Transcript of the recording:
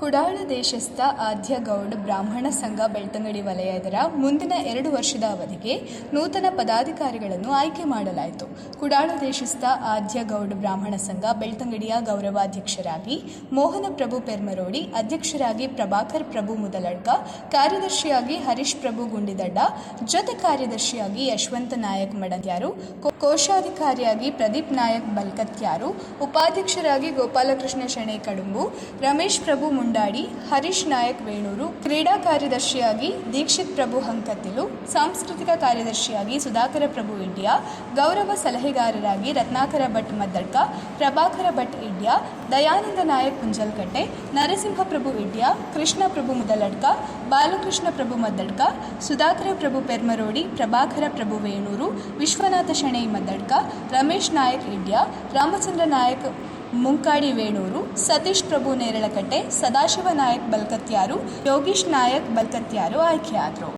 ಕುಡಾಳ ದೇಶಸ್ಥ ಆದ್ಯ ಗೌಡ ಬ್ರಾಹ್ಮಣ ಸಂಘ ಬೆಳ್ತಂಗಡಿ ವಲಯದರ ಮುಂದಿನ ಎರಡು ವರ್ಷದ ಅವಧಿಗೆ ನೂತನ ಪದಾಧಿಕಾರಿಗಳನ್ನು ಆಯ್ಕೆ ಮಾಡಲಾಯಿತು. ಕುಡಾಳ ದೇಶಸ್ಥ ಆದ್ಯ ಗೌಡ ಬ್ರಾಹ್ಮಣ ಸಂಘ ಬೆಳ್ತಂಗಡಿಯ ಗೌರವಾಧ್ಯಕ್ಷರಾಗಿ ಮೋಹನ ಪ್ರಭು ಪೆರ್ಮರೋಡಿ, ಅಧ್ಯಕ್ಷರಾಗಿ ಪ್ರಭಾಕರ್ ಪ್ರಭು ಮುದಲಡ್ಕ, ಕಾರ್ಯದರ್ಶಿಯಾಗಿ ಹರೀಶ್ ಪ್ರಭು ಗುಂಡಿದಡ್ಡ, ಜೊತೆ ಕಾರ್ಯದರ್ಶಿಯಾಗಿ ಯಶವಂತ ನಾಯಕ್ ಮಡದ್ಯಾರು ಕೋಶಾಧಿಕಾರಿಯಾಗಿ ಪ್ರದೀಪ್ ನಾಯಕ್ ಬಲ್ಕತ್ಯಾರು, ಉಪಾಧ್ಯಕ್ಷರಾಗಿ ಗೋಪಾಲಕೃಷ್ಣ ಶೆಣೆ ಕಡುಂಬು, ರಮೇಶ್ ಪ್ರಭು ಮುಂಡಾಡಿ ಹರೀಶ್ ನಾಯಕ್ ವೇಣೂರು, ಕ್ರೀಡಾ ಕಾರ್ಯದರ್ಶಿಯಾಗಿ ದೀಕ್ಷಿತ್ ಪ್ರಭು ಹಂಕತಿಲು, ಸಾಂಸ್ಕೃತಿಕ ಕಾರ್ಯದರ್ಶಿಯಾಗಿ ಸುಧಾಕರ ಪ್ರಭು ಇಡ್ಯಾ, ಗೌರವ ಸಲಹೆಗಾರರಾಗಿ ರತ್ನಾಕರ ಭಟ್ ಮದ್ದಡ್ಕ ಪ್ರಭಾಕರ ಭಟ್ ಇಡ್ಯಾ, ದಯಾನಂದ ನಾಯಕ್ ಕುಂಜಲ್ಕಟ್ಟೆ, ನರಸಿಂಹ ಪ್ರಭು ಇಡ್ಯಾ, ಕೃಷ್ಣ ಪ್ರಭು ಮುದಲಡ್ಕ, ಬಾಲಕೃಷ್ಣ ಪ್ರಭು ಮದ್ದಡ್ಕ ಸುಧಾಕರ ಪ್ರಭು ಪೆರ್ಮರೋಡಿ, ಪ್ರಭಾಕರ ಪ್ರಭು ವೇಣೂರು, ವಿಶ್ವನಾಥ ಶೆಣೈ ಮದ್ದಡ್ಕ ರಮೇಶ್ ನಾಯಕ್ ಇಡ್ಯಾ, ರಾಮಚಂದ್ರ ನಾಯಕ್ ಮುಂಕಾಡಿ ವೇಣೂರು ಸತೀಶ್ ಪ್ರಭು ನೇರಳಕಟ್ಟೆ ಸದಾಶಿವ ನಾಯಕ್ ಬಲ್ಕತ್ಯಾರು ಯೋಗೀಶ್ ನಾಯಕ್ ಬಲ್ಕತ್ಯಾರು ಆಯ್ಕೆಯಾದರು.